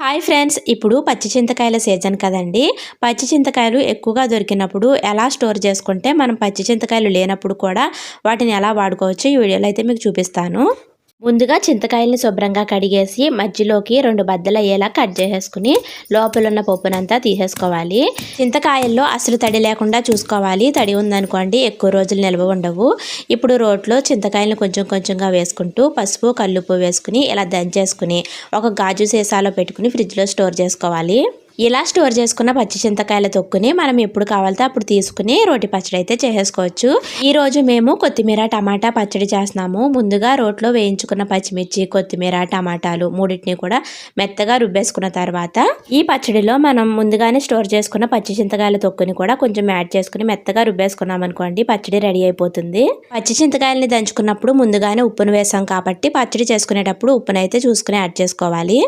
Hi friends ఇప్పుడు పచ్చి చింతకాయల season కదండి. పచ్చి చింతకాయలు ఎక్కువగా దొరికినప్పుడు ఎలా స్టోర్ చేసుకుంటే మనం పచ్చి చింతకాయలు లేనప్పుడు కూడా వాటిని ఎలా వాడుకోవచ్చు ఈ వీడియోలో అయితే మీకు చూపిస్తాను. ముందుగా చింతకాయల్ని శుభ్రంగా కడిగేసి మధ్యలోకి రెండు బద్దలు అయ్యేలా కట్ చేసేసుకుని లోపల ఉన్న పప్పునంతా తీసేసుకోవాలి. చింతకాయల్లో అసలు తడి లేకుండా చూసుకోవాలి. తడి ఉందనుకోండి ఎక్కువ రోజులు నిల్వ ఉండవు. ఇప్పుడు రోట్లో చింతకాయలను కొంచెం కొంచెంగా వేసుకుంటూ పసుపు కల్లుపు వేసుకుని ఇలా దంచేసుకుని ఒక గాజు సీసాలో పెట్టుకుని ఫ్రిడ్జ్లో స్టోర్ చేసుకోవాలి. ఇలా స్టోర్ చేసుకున్న పచ్చి చింతకాయల తొక్కుని మనం ఎప్పుడు కావాలితే అప్పుడు తీసుకుని రోటి పచ్చడి అయితే చేసేసుకోవచ్చు. ఈ రోజు మేము కొత్తిమీర టమాటా పచ్చడి చేస్తున్నాము. ముందుగా రోట్లో వేయించుకున్న పచ్చిమిర్చి కొత్తిమీర టమాటాలు మూడింటిని కూడా మెత్తగా రుబ్బేసుకున్న తర్వాత ఈ పచ్చడిలో మనం ముందుగానే స్టోర్ చేసుకున్న పచ్చి చింతకాయల తొక్కుని కూడా కొంచెం యాడ్ చేసుకుని మెత్తగా రుబ్బేసుకున్నాం అనుకోండి పచ్చడి రెడీ అయిపోతుంది. పచ్చి చింతకాయలని దంచుకున్నప్పుడు ముందుగానే ఉప్పును వేసాం కాబట్టి పచ్చడి చేసుకునేటప్పుడు ఉప్పునైతే చూసుకుని యాడ్ చేసుకోవాలి.